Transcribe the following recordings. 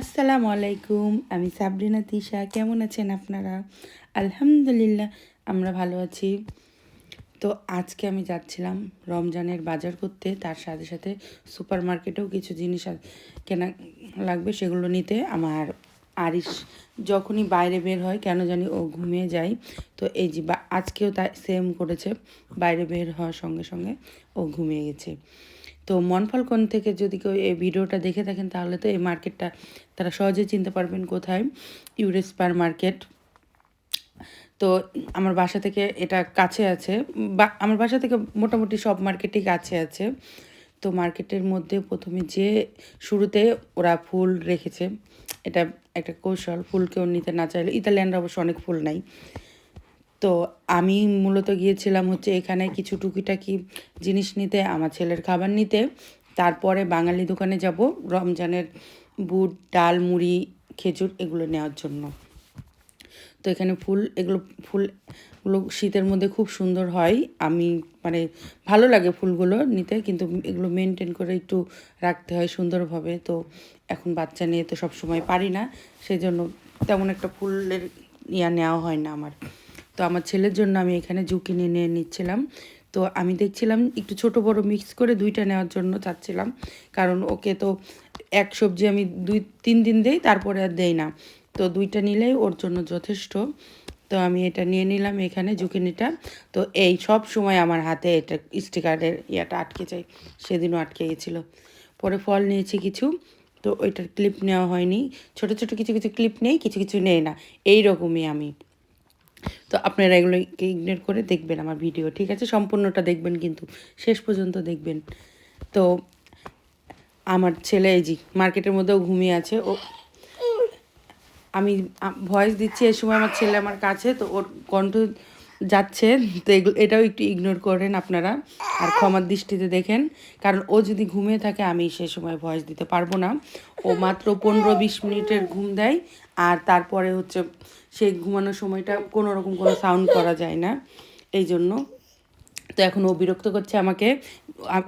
আসসালামু আলাইকুম, আমি সাবরিনা তিশা, কেমন আছেন আপনারা? আলহামদুলিল্লাহ, আমরা ভালো আছি। তো আজকে আমি যাচ্ছিলাম রমজানের বাজার করতে, তার সাথে সাথে সুপার মার্কেটেও কিছু জিনিস কেনা লাগবে সেগুলো নিতে। আমার আরিস যখনই বাইরে বের হয়, কেন জানি ও ঘুমিয়ে যায়। তো এই যে আজকেও তাই সেম করেছে, বাইরে বের হওয়ার সঙ্গে সঙ্গে ও ঘুমিয়ে গেছে। তো মনফলকন থেকে যদি কেউ এই ভিডিওটা দেখে থাকেন, তাহলে তো এই মার্কেটটা তারা সহজে চিনতে পারবেন কোথায় ইউরেস্পার মার্কেট। তো আমার বাসা থেকে এটা কাছে আছে, বা আমার বাসা থেকে মোটামুটি সব মার্কেটই কাছে আছে। তো মার্কেটের মধ্যে প্রথমে যে শুরুতে ওরা ফুল রেখেছে, এটা একটা কৌশল। ফুল কেউ নিতে না চাইলে, ইতালিয়ানরা অবশ্য অনেক ফুল নাই তো আমি মূলত গিয়েছিলাম হচ্ছে এখানে কিছু টুকিটাকি জিনিস নিতে, আমার ছেলের খাবার নিতে। তারপরে বাঙালি দোকানে যাব, রমজানের বুট, ডাল, মুড়ি, খেজুর এগুলো নেওয়ার জন্য। তো এখানে ফুল, এগুলো ফুলগুলো শীতের মধ্যে খুব সুন্দর হয়। আমি মানে ভালো লাগে ফুলগুলো নিতে, কিন্তু এগুলো মেনটেন করে একটু রাখতে হয় সুন্দরভাবে। তো এখন বাচ্চা নিয়ে তো সব সময় পারি না সেই জন্য তেমন একটা ফুলের ইয়া নেওয়া হয় না আমার। তো আমার ছেলের জন্য আমি এখানে ঝুঁকি নিয়ে নিচ্ছিলাম। তো আমি দেখছিলাম একটু ছোট বড় মিক্স করে দুইটা নেওয়ার জন্য চাচ্ছিলাম। কারণ ওকে তো এক সবজি আমি দুই, তিন দিন দেই, তারপরে আর দেই না। তো দুইটা নিলেই ওর জন্য যথেষ্ট। তো আমি এটা নিয়ে নিলাম এখানে জুকিনিটা তো এই সব সময় আমার হাতে এটা স্টিকারের ইয়াটা আটকে যায়। সেদিনও আটকে গেছিল। পরে ফল নিয়েছি কিছু। তো ওইটার ক্লিপ নেওয়া হয়নি। ছোট ছোট কিছু কিছু ক্লিপ নেই, কিছু কিছু নেই না। এই রকমই আমি। তো আপনারা এগুলোকে ইগনোর করে দেখবেন আমার ভিডিও ঠিক আছে? সম্পূর্ণটা দেখবেন কিন্তু, শেষ পর্যন্ত দেখবেন। তো আমার ছেলে, এই জি মার্কেটের মধ্যেও ঘুমিয়ে আছে, ও আমি ভয়েস দিচ্ছি, এই সময় আমার ছেলে আমার কাছে, তো ওর কণ্ঠ যাচ্ছে, তো এগুলো, এটাও একটু ইগনোর করেন আপনারা আর ক্ষমার দৃষ্টিতে দেখেন। কারণ ও যদি ঘুমিয়ে থাকে, আমি সে সময় ভয়েস দিতে পারব না। ও মাত্র পনেরো বিশ মিনিটের ঘুম দেয় আর তারপরে হচ্ছে সেই ঘুমানোর সময়টা কোনো রকম কোনো সাউন্ড করা যায় না। এই জন্য। তো এখন ও বিরক্ত করছে আমাকে।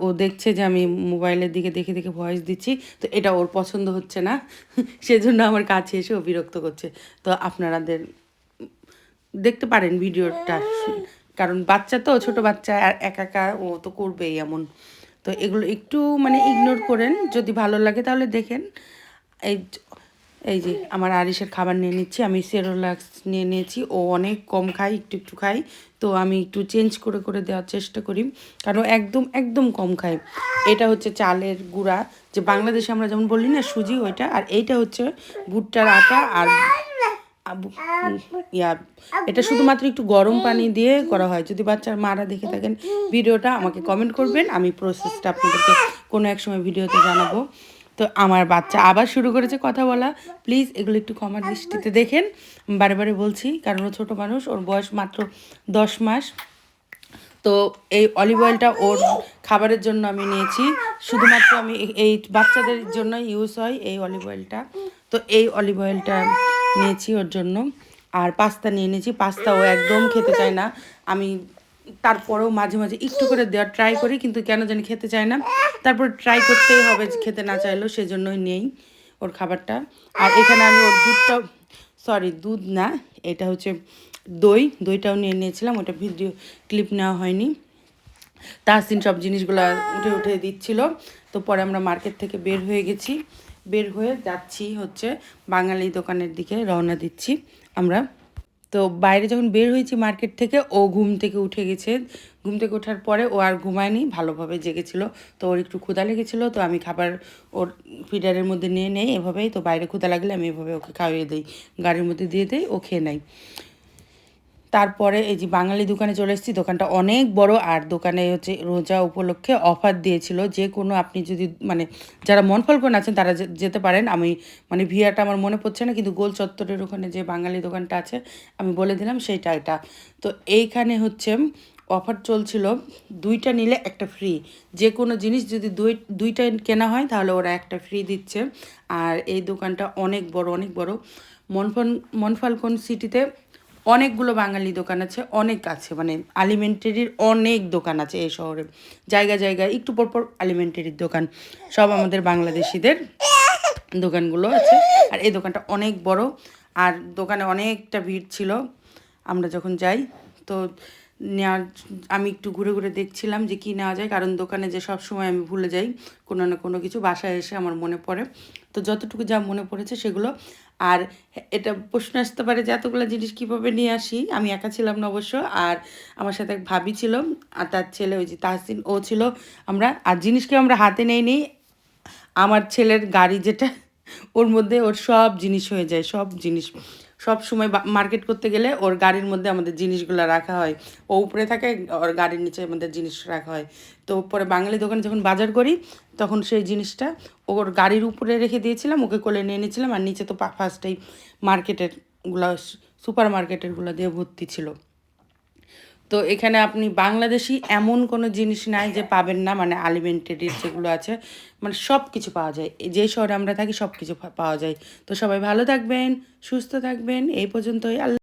ও দেখছে যে আমি মোবাইলের দিকে দেখে দেখে ভয়েস দিচ্ছি, তো এটা ওর পছন্দ হচ্ছে না। সেজন্য আমার কাছে এসে ও বিরক্ত করছে। তো আপনারাদের দেখতে পারেন ভিডিওটা। কারণ বাচ্চা তো, ছোট বাচ্চা আর একা একা ও তো করবেই এমন। তো এগুলো একটু মানে ইগনোর করেন, যদি ভালো লাগে তাহলে দেখেন। এই এই যে আমার আরিসের খাবার নিয়ে নিচ্ছি, আমি সেরোলাক্স নিয়ে নিয়েছি। ও অনেক কম খাই একটু একটু খাই তো আমি একটু চেঞ্জ করে করে দেওয়ার চেষ্টা করি। কারণ একদম একদম কম খাই এটা হচ্ছে চালের গুঁড়া। যে বাংলাদেশে আমরা যেমন বলি না সুজি, ওইটা। আর এইটা হচ্ছে ভুট্টার আটা আর ইয়া এটা শুধুমাত্র একটু গরম পানি দিয়ে করা হয়। যদি বাচ্চার মারা দেখে থাকেন ভিডিওটা আমাকে কমেন্ট করবেন। আমি প্রসেসটা আপনাদেরকে কোনো এক সময় ভিডিওতে জানাব। তো আমার বাচ্চা আবার শুরু করেছে কথা বলা। প্লিজ এগুলো একটু ক্ষমার দৃষ্টিতে দেখেন। বারে বারে বলছি কারণ ও ছোটো মানুষ ওর বয়স মাত্র দশ মাস। তো এই অলিভ অয়েলটা ওর খাবারের জন্য আমি নিয়েছি। শুধুমাত্র আমি এই বাচ্চাদের জন্য ইউজ হয় এই অলিভ অয়েলটা তো এই অলিভ অয়েলটা নিয়েছি ওর জন্য। আর পাস্তা নিয়ে নিয়েছি পাস্তা ও একদম খেতে চায় না। আমি তারপরেও মাঝে মাঝে একটু করে দেওয়ার ট্রাই করি, কিন্তু কেন জানি খেতে চায় না। তারপর ট্রাই করতেই হবে খেতে না চাইলেও, সেজন্যই নেই ওর খাবারটা। আর এখানে আমি ওর দুধটা সরি দুধ না, এটা হচ্ছে দই। দইটাও নিয়ে নিয়েছিলাম, ওটা ভিডিও ক্লিপ নেওয়া হয়নি। তাহসিন সব জিনিসগুলো উঠে উঠে দিচ্ছিল। তো পরে আমরা মার্কেট থেকে বের হয়ে গেছি। বের হয়ে যাচ্ছি হচ্ছে বাঙালি দোকানের দিকে রওনা দিচ্ছি আমরা। তো বাইরে যখন বের হয়েছি মার্কেট থেকে, ও ঘুম থেকে উঠে গেছে। ঘুম থেকে ওঠার পরে ও আর ঘুমায়নি, ভালোভাবে জেগেছিল। তো ওর একটু ক্ষুধা লেগেছিলো, তো আমি খাবার ওর ফিডারের মধ্যে নিয়ে নেই, এভাবেই। তো বাইরে ক্ষুধা লাগলে আমি এভাবে ওকে খাইয়ে দিই, গাড়ির মধ্যে দিয়ে দিই, ও খেয়ে নেয়। তারপরে এই যে বাঙালি দোকানে চলে এসেছি, দোকানটা অনেক বড় আর দোকানে হচ্ছে রোজা উপলক্ষে অফার দিয়েছিল। যে কোনো আপনি যদি মানে যারা মনফলকন আছেন তারা যেতে পারেন। আমি মানে ভিয়াটা আমার মনে পড়ছে না, কিন্তু গোল চত্বরের ওখানে যে বাঙালি দোকানটা আছে, আমি বলে দিলাম সেইটা এটা। তো এইখানে হচ্ছে অফার চলছিল, দুইটা নিলে একটা ফ্রি। যে কোনো জিনিস যদি দুই দুইটা কেনা হয়, তাহলে ওরা একটা ফ্রি দিচ্ছে। আর এই দোকানটা অনেক বড় অনেক বড়। মনফন মনফালকন সিটিতে অনেকগুলো বাঙালি দোকান আছে, অনেক আছে মানে আলিমেন্টারির অনেক দোকান আছে এই শহরে। জায়গা জায়গায় একটু পর পর আলিমেন্টারির দোকান। সব আমাদের বাংলাদেশিদের দোকানগুলো আছে। আর এই দোকানটা অনেক বড়, আর দোকানে অনেকটা ভিড় ছিল। আমরা যখন যাই, তো নেওয়ার আমি একটু ঘুরে ঘুরে দেখছিলাম যে কী নেওয়া যায়, কারণ দোকানে যে সব সময় আমি ভুলে যাই, কোনো না কোনো কিছু বাসায় এসে আমার মনে পড়ে। তো যতটুকু যা মনে পড়েছে সেগুলো আর এটা প্রশ্ন আসতে পারে যে এতগুলো জিনিস কীভাবে নিয়ে আসি? আমি একা ছিলাম না অবশ্য, আর আমার সাথে এক ভাবি ছিল, আর তার ছেলে ওই যে তাহসিন, ও ছিল আমরা, আর জিনিসকে আমরা হাতে নেই নিই আমার ছেলের গাড়ি যেটা, ওর মধ্যে ওর সব জিনিস হয়ে যায়, সব জিনিস। সব সময় মার্কেট করতে গেলে ওর গাড়ির মধ্যে আমাদের জিনিসগুলো রাখা হয়। ও উপরে থাকে, ওর গাড়ির নিচে আমাদের জিনিস রাখা হয়। তো পরে বাঙালি দোকানে যখন বাজার করি, তখন সেই জিনিসটা ওর গাড়ির উপরে রেখে দিয়েছিলাম, ওকে কোলে নিয়ে নিয়েছিলাম আর নিচে তো ফার্স্টেই মার্কেটেরগুলা, সুপার মার্কেটেরগুলো দিয়ে ভর্তি ছিল। তো এখানে আপনি বাংলাদেশি এমন কোনো জিনিস নাই যে পাবেন না মানে আলিমেন্টেডের যেগুলো আছে মানে সব কিছু পাওয়া যায়। যে শহরে আমরা থাকি সব কিছু পাওয়া যায়। তো সবাই ভালো থাকবেন, সুস্থ থাকবেন, এই পর্যন্তই। আল্লাহ